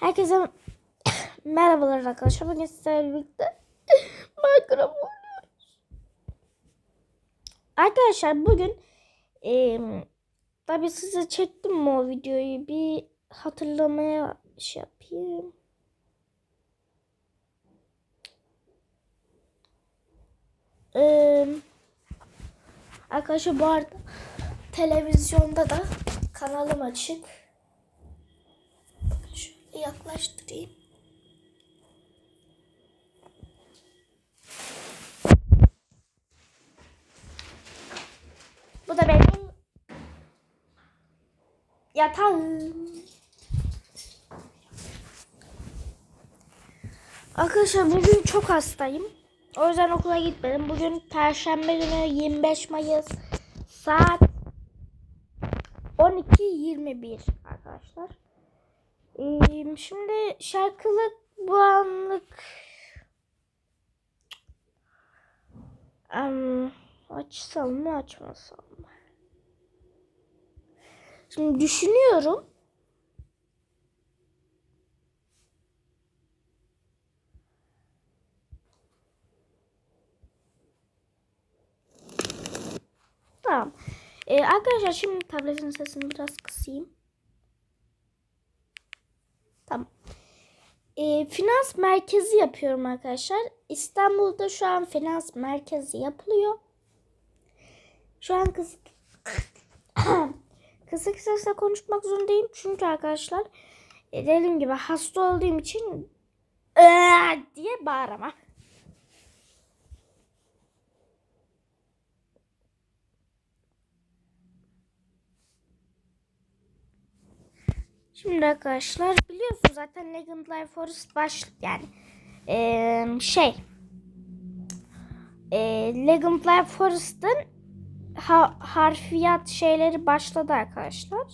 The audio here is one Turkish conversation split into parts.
Herkese merhabalar arkadaşlar. Bugün sizlerle birlikte Minecraft oynuyoruz. Arkadaşlar bugün eee tabi size çektim mi o videoyu bir hatırlamaya şey yapayım. Eee arkadaşlar bu arada televizyonda da kanalım açık. Şöyle yaklaştırayım. Bu da benim yatağım. Arkadaşlar bugün çok hastayım. O yüzden okula gitmedim. Bugün Perşembe günü 25 Mayıs saat 12.21 arkadaşlar. Şimdi şarkılık bu anlık Em, açsam mı açmasam mı? Şimdi düşünüyorum. Tamam. Ee, arkadaşlar şimdi tabletin sesini biraz kısayım. Tamam. Ee, finans merkezi yapıyorum arkadaşlar. İstanbul'da şu an finans merkezi yapılıyor. Şu an kıs kısık sesle konuşmak zorundayım. Çünkü arkadaşlar e, dediğim gibi hasta olduğum için "Aa!" diye bağıramam. Şimdi arkadaşlar biliyorsunuz zaten Legend Life Forest baş yani eee, şey eee, Legend Life Forest'ın ha, harfiyat şeyleri başladı arkadaşlar.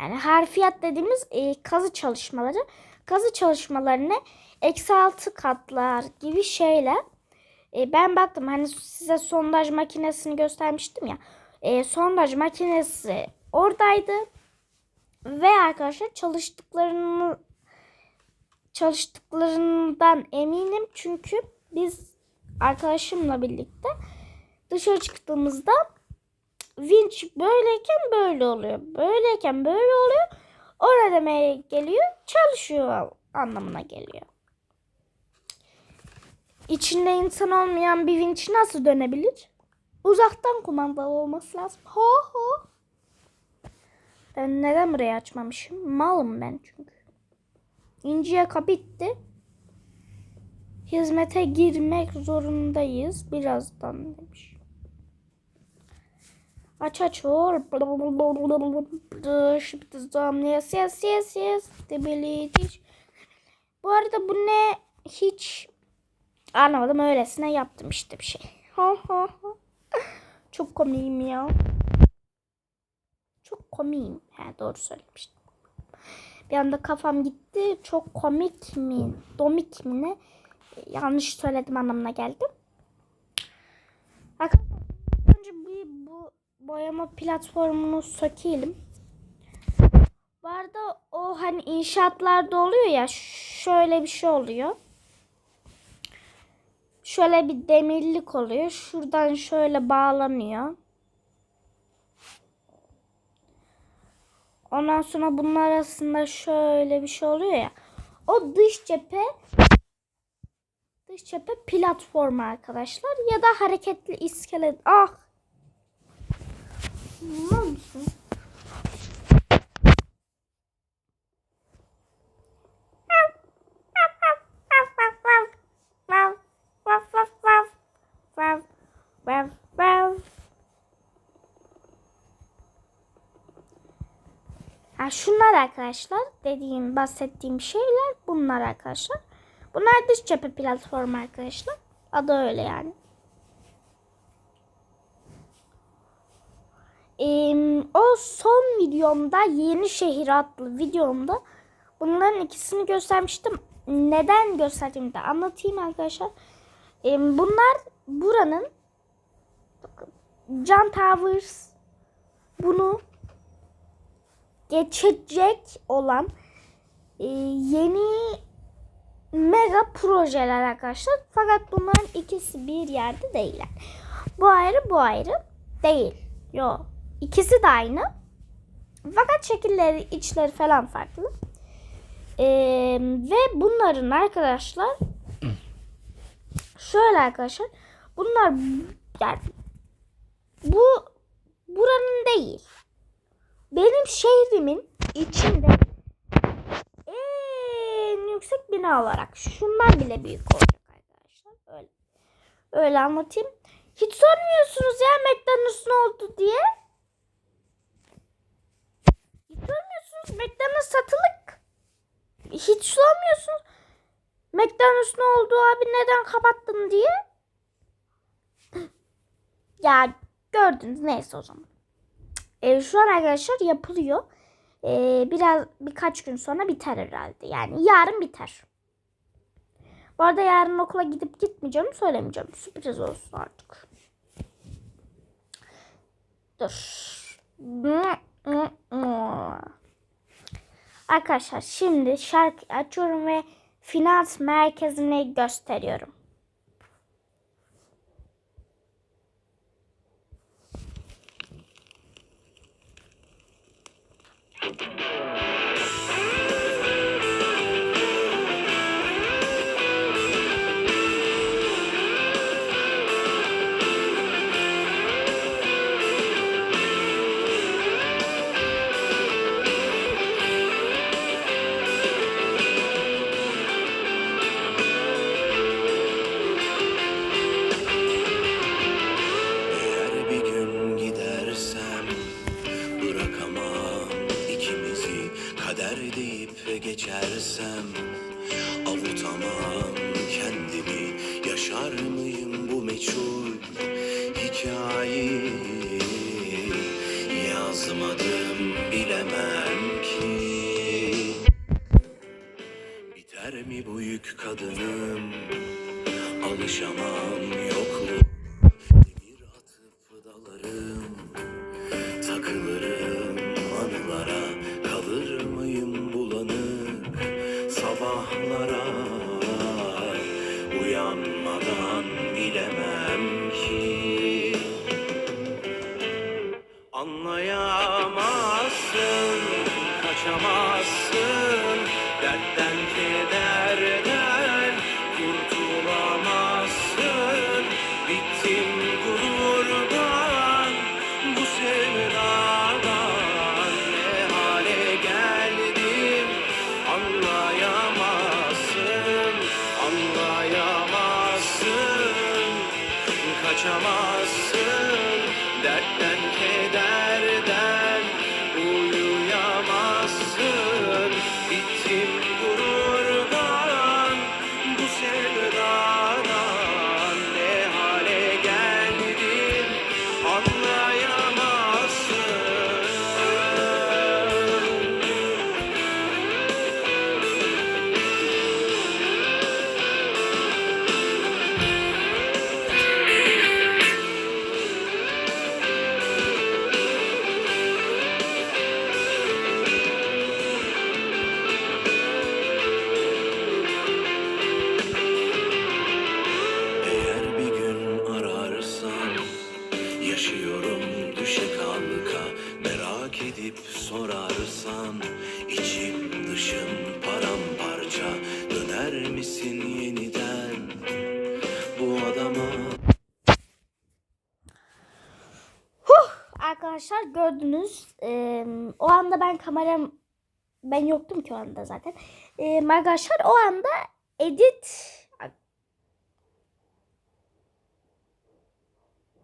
Yani harfiyat dediğimiz eee, kazı çalışmaları. Kazı çalışmalarını eksi altı katlar gibi şeyler. E, ben baktım hani size sondaj makinesini göstermiştim ya. E, sondaj makinesi oradaydı. Ve arkadaşlar çalıştıklarını çalıştıklarından eminim. Çünkü biz arkadaşımla birlikte dışarı çıktığımızda vinç böyleyken böyle oluyor. Böyleyken böyle oluyor. O ne demeye geliyor? Çalışıyor anlamına geliyor. İçinde insan olmayan bir vinç nasıl dönebilir? Uzaktan kumandalı olması lazım. Ho ho. Ben neden burayı açmamışım? Malım ben çünkü. İnci yaka bitti. Hizmete girmek zorundayız. Birazdan demiş. Aç aç or. Yes yes yes yes. Bu arada bu ne? Hiç anlamadım. Öylesine yaptım işte bir şey. Ha ha ha. Çok komiyim ya. Çok komiyim. He doğru söylemiştim. Bir anda kafam gitti. Çok komik mi? Domik mi ne? Yanlış söyledim anlamına geldi. Arkadaşlar önce bir bu boyama platformunu sökelim. Bu arada o hani inşaatlarda oluyor ya şöyle bir şey oluyor. Şöyle bir demirlik oluyor. Şuradan şöyle bağlanıyor. Ondan sonra bunun arasında şöyle bir şey oluyor ya. O dış cephe dış cephe platformu arkadaşlar ya da hareketli iskelet. Ah. Ne musun? Şunlar arkadaşlar dediğim bahsettiğim şeyler bunlar arkadaşlar. Bunlar dış cephe platformu arkadaşlar. Adı öyle yani. Ee, o son videomda yeni şehir adlı videomda bunların ikisini göstermiştim. Neden gösterdiğimi de anlatayım arkadaşlar. Ee, bunlar buranın Can Towers bunu geçecek olan e, yeni mega projeler arkadaşlar. Fakat bunların ikisi bir yerde değiller. Bu ayrı bu ayrı değil. Yo. İkisi de aynı. Fakat şekilleri, içleri falan farklı. Ee, ve bunların arkadaşlar şöyle arkadaşlar bunlar yani bu buranın değil. Benim şehrimin içinde en yüksek bina olarak şunlar bile büyük olacak arkadaşlar. Öyle. Öyle anlatayım. Hiç sormuyorsunuz ya McDonald's ne oldu diye. Hiç sormuyorsunuz McDonald's satılık. Hiç sormuyorsunuz. McDonald's ne oldu abi neden kapattın diye. Ya gördünüz neyse o zaman. E, şu an arkadaşlar yapılıyor. E, biraz birkaç gün sonra biter herhalde. Yani yarın biter. Bu arada yarın okula gidip gitmeyeceğim söylemeyeceğim. Sürpriz olsun artık. Dur. Arkadaşlar şimdi şarkı açıyorum ve finans merkezini gösteriyorum. Kameram ben yoktum ki o anda zaten. Ee, arkadaşlar o anda edit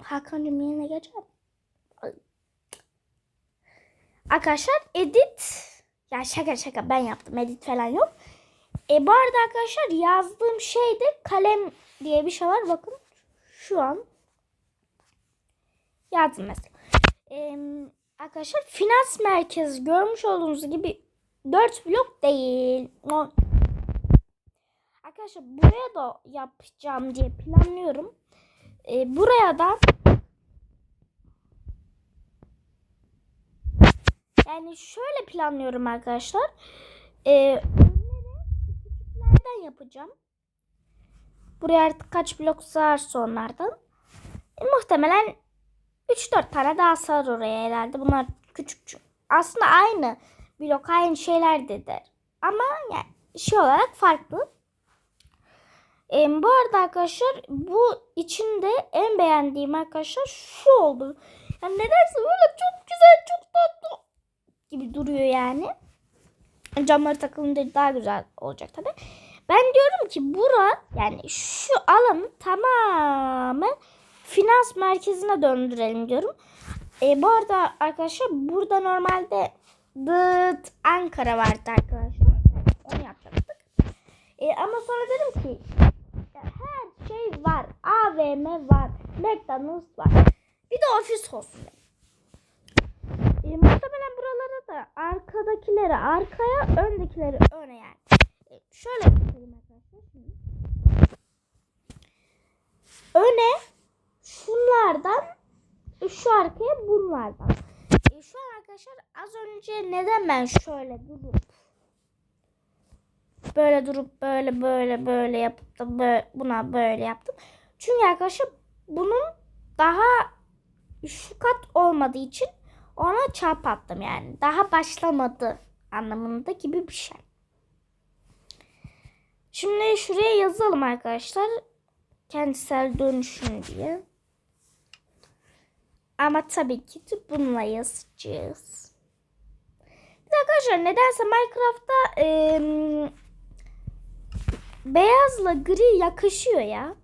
Hakan'cığım yerine geçelim. Arkadaşlar edit ya şaka şaka ben yaptım edit falan yok. E bu arada arkadaşlar yazdığım şeyde kalem diye bir şey var. Bakın şu an yazdım mesela. Ee, Arkadaşlar finans merkezi görmüş olduğunuz gibi 4 blok değil. Arkadaşlar buraya da yapacağım diye planlıyorum. Ee, buraya da yani şöyle planlıyorum arkadaşlar. Ee, küçüklerden yapacağım. Buraya artık kaç blok sığarsa onlardan. E, muhtemelen 3-4 tane daha sığar oraya herhalde. Bunlar küçük. Aslında aynı blok aynı şeyler de Ama yani şey olarak farklı. E, bu arada arkadaşlar bu içinde en beğendiğim arkadaşlar şu oldu. Yani nedense böyle çok güzel çok tatlı gibi duruyor yani. Camları takılınca daha güzel olacak tabi. Ben diyorum ki bura yani şu alanı tamamen finans merkezine döndürelim diyorum. E, bu arada arkadaşlar burada normalde Dıt Ankara vardı arkadaşlar. Onu yapacaktık. E, ama sonra dedim ki her şey var. AVM var. McDonald's var. Bir de ofis olsun. E, muhtemelen buralara da arkadakileri arkaya, öndekileri öne yani. E, şöyle yapayım arkadaşlar. Şimdi. Öne şunlardan şu arkaya bunlardan. E, şu an arkadaşlar az önce neden ben şöyle durup böyle durup böyle böyle böyle yapıp da böyle, buna böyle yaptım. Çünkü arkadaşlar bunun daha şu kat olmadığı için ona çarp attım yani. Daha başlamadı anlamında gibi bir şey. Şimdi şuraya yazalım arkadaşlar. Kentsel dönüşüm diye. Ama tabii ki de bununla yazacağız. Bir arkadaşlar nedense Minecraft'ta eee, beyazla gri yakışıyor ya.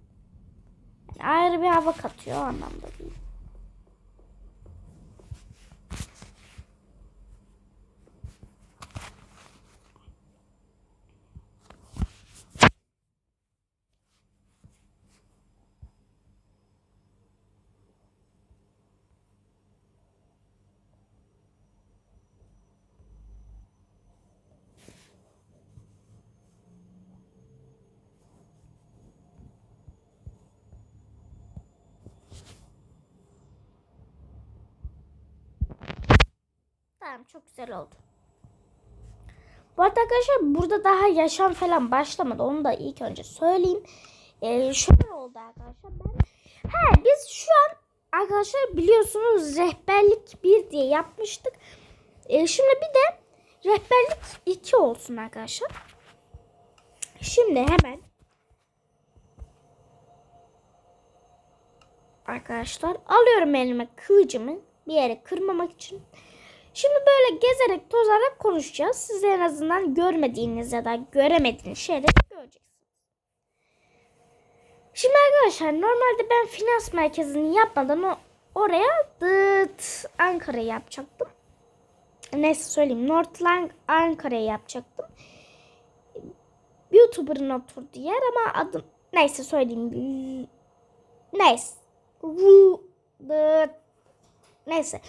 Yani ayrı bir hava katıyor o anlamda çok güzel oldu. Bu arada arkadaşlar burada daha yaşam falan başlamadı. Onu da ilk önce söyleyeyim. Ee, şöyle oldu arkadaşlar. Ben He biz şu an arkadaşlar biliyorsunuz rehberlik 1 diye yapmıştık. Ee, şimdi bir de rehberlik 2 olsun arkadaşlar. Şimdi hemen arkadaşlar alıyorum elime kılıcımı bir yere kırmamak için. Şimdi böyle gezerek tozarak konuşacağız. Siz en azından görmediğiniz ya da göremediğiniz şeyleri göreceksiniz. Şimdi arkadaşlar normalde ben finans merkezini yapmadan o, oraya dıt Ankara'yı yapacaktım. Neyse söyleyeyim. Northland Ankara'yı yapacaktım. YouTuber'ın oturduğu yer ama adım neyse söyleyeyim. Neyse. Neyse.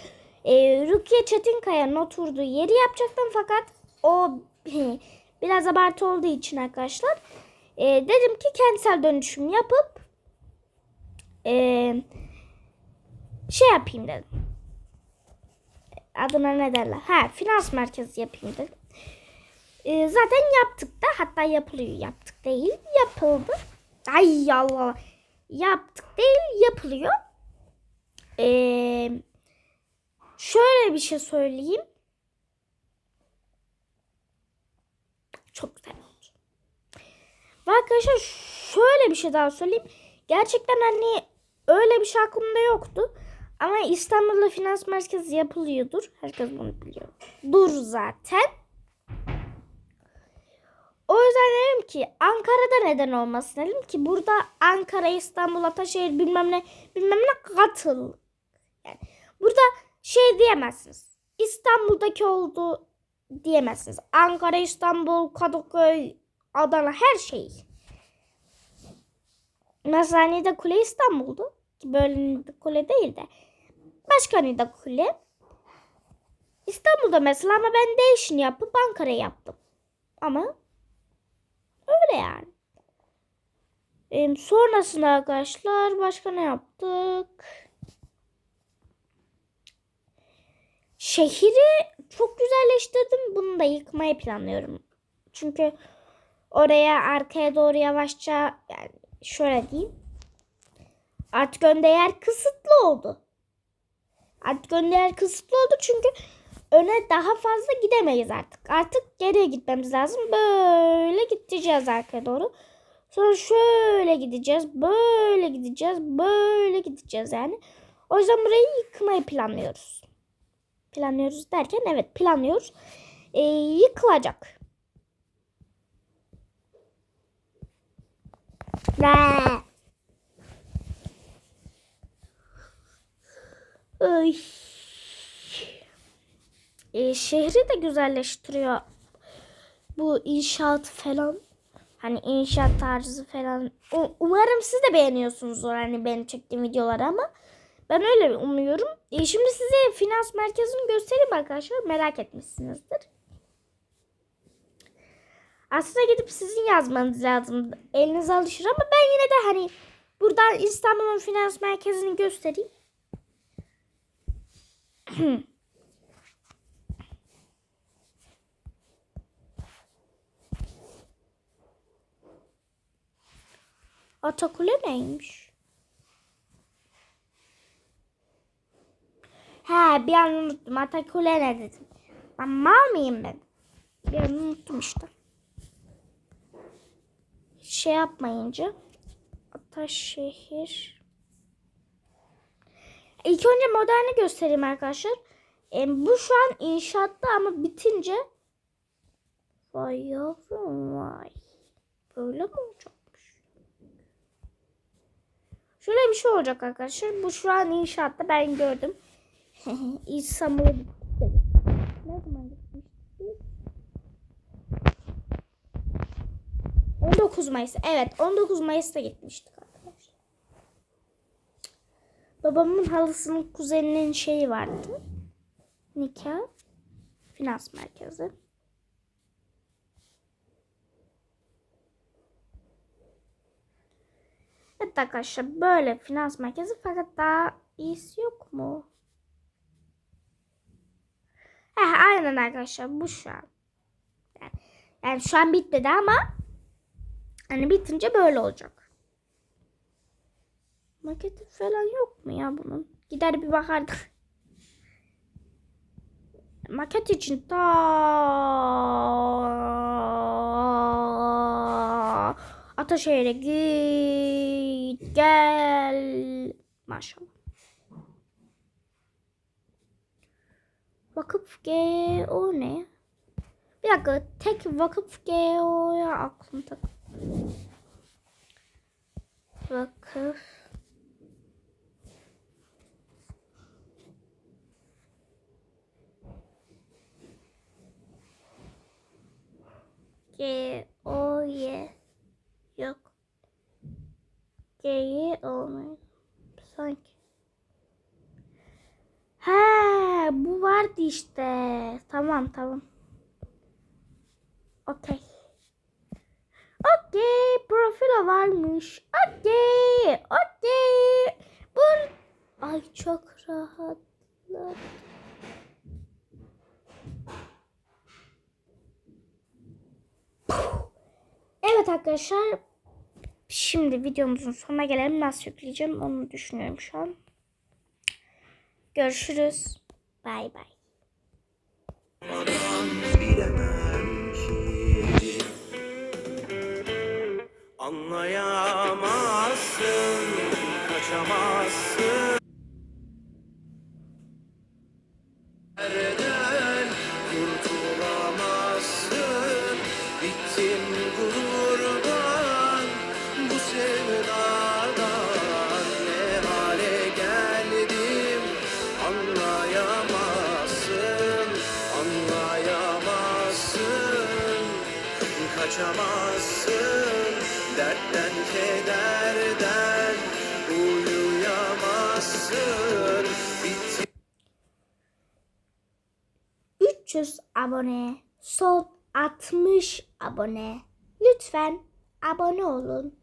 Ee, Rukiye Çetinkaya'nın oturduğu yeri yapacaktım fakat o biraz abartı olduğu için arkadaşlar e, dedim ki kentsel dönüşüm yapıp e, şey yapayım dedim. Adına ne derler? Ha finans merkezi yapayım dedim. E, zaten yaptık da hatta yapılıyor yaptık değil yapıldı. Ay Allah yaptık değil yapılıyor. Eee Şöyle bir şey söyleyeyim. Çok güzel oldu. Ve arkadaşlar şöyle bir şey daha söyleyeyim. Gerçekten hani öyle bir şey aklımda yoktu. Ama İstanbul'da finans merkezi yapılıyordur. Herkes bunu biliyor. Dur zaten. O yüzden dedim ki Ankara'da neden olmasın dedim ki burada Ankara, İstanbul, Ataşehir bilmem ne bilmem ne katıl. Yani burada şey diyemezsiniz. İstanbul'daki oldu diyemezsiniz. Ankara, İstanbul, Kadıköy, Adana her şey. Mesela Kule İstanbul'du. Böyle Kule değil de. Başka Nida Kule. İstanbul'da mesela ama ben değişini yapıp Ankara yaptım. Ama öyle yani. Ee, sonrasında arkadaşlar başka ne yaptık? Şehri çok güzelleştirdim. Bunu da yıkmayı planlıyorum. Çünkü oraya arkaya doğru yavaşça yani şöyle diyeyim. Artık önde yer kısıtlı oldu. Artık önde yer kısıtlı oldu çünkü öne daha fazla gidemeyiz artık. Artık geriye gitmemiz lazım. Böyle gideceğiz arkaya doğru. Sonra şöyle gideceğiz. Böyle gideceğiz. Böyle gideceğiz yani. O yüzden burayı yıkmayı planlıyoruz. Planlıyoruz derken evet planlıyoruz. Ee, yıkılacak. Ay. Ee, şehri de güzelleştiriyor. Bu inşaat falan. Hani inşaat tarzı falan. Umarım siz de beğeniyorsunuzdur hani benim çektiğim videoları ama ben öyle umuyorum. Ee, şimdi size finans merkezini göstereyim arkadaşlar. Merak etmişsinizdir. Aslında gidip sizin yazmanız lazım. Eliniz alışır ama ben yine de hani buradan İstanbul'un finans merkezini göstereyim. Atakule neymiş? He bir an unuttum. Atakule ne dedim. Ben mal mıyım ben? Bir an unuttum işte. Şey yapmayınca. Ataşehir. İlk önce moderni göstereyim arkadaşlar. E, bu şu an inşaatta ama bitince Vay yavrum vay. Böyle mi olacakmış? Şöyle bir şey olacak arkadaşlar. Bu şu an inşaatta ben gördüm. İstanbul'a gittik. Ne zaman gitmiştik? 19 Mayıs. Evet 19 Mayıs'ta gitmiştik arkadaşlar. Babamın halısının kuzeninin şeyi vardı. Nikah. Finans merkezi. Evet arkadaşlar böyle finans merkezi fakat daha iyisi yok mu? Heh, aynen arkadaşlar bu şu an. Yani, yani şu an bitmedi ama hani bitince böyle olacak. Maketi falan yok mu ya bunun? Gider bir bakardık. Maket için ta Ataşehir'e git gel. Maşallah. Vakıf GO ne? Bir dakika tek vakıf GO'ya aklım tak. Vakıf G O Y yok. G'yi olmuyor. Sanki. He, bu vardı işte. Tamam tamam. Okey. Okey, profilo varmış. Okey, okey. Bur Ay çok rahatladım. Evet arkadaşlar. Şimdi videomuzun sonuna gelelim. Nasıl yükleyeceğim onu düşünüyorum şu an. Görüşürüz. Bay bay. Anlayamazsın Kaçamazsın Nereden kurtulamazsın Bittim Dertten kederden Uyuyamazsın Bittim 300 abone. Son 60 abone. Lütfen abone olun.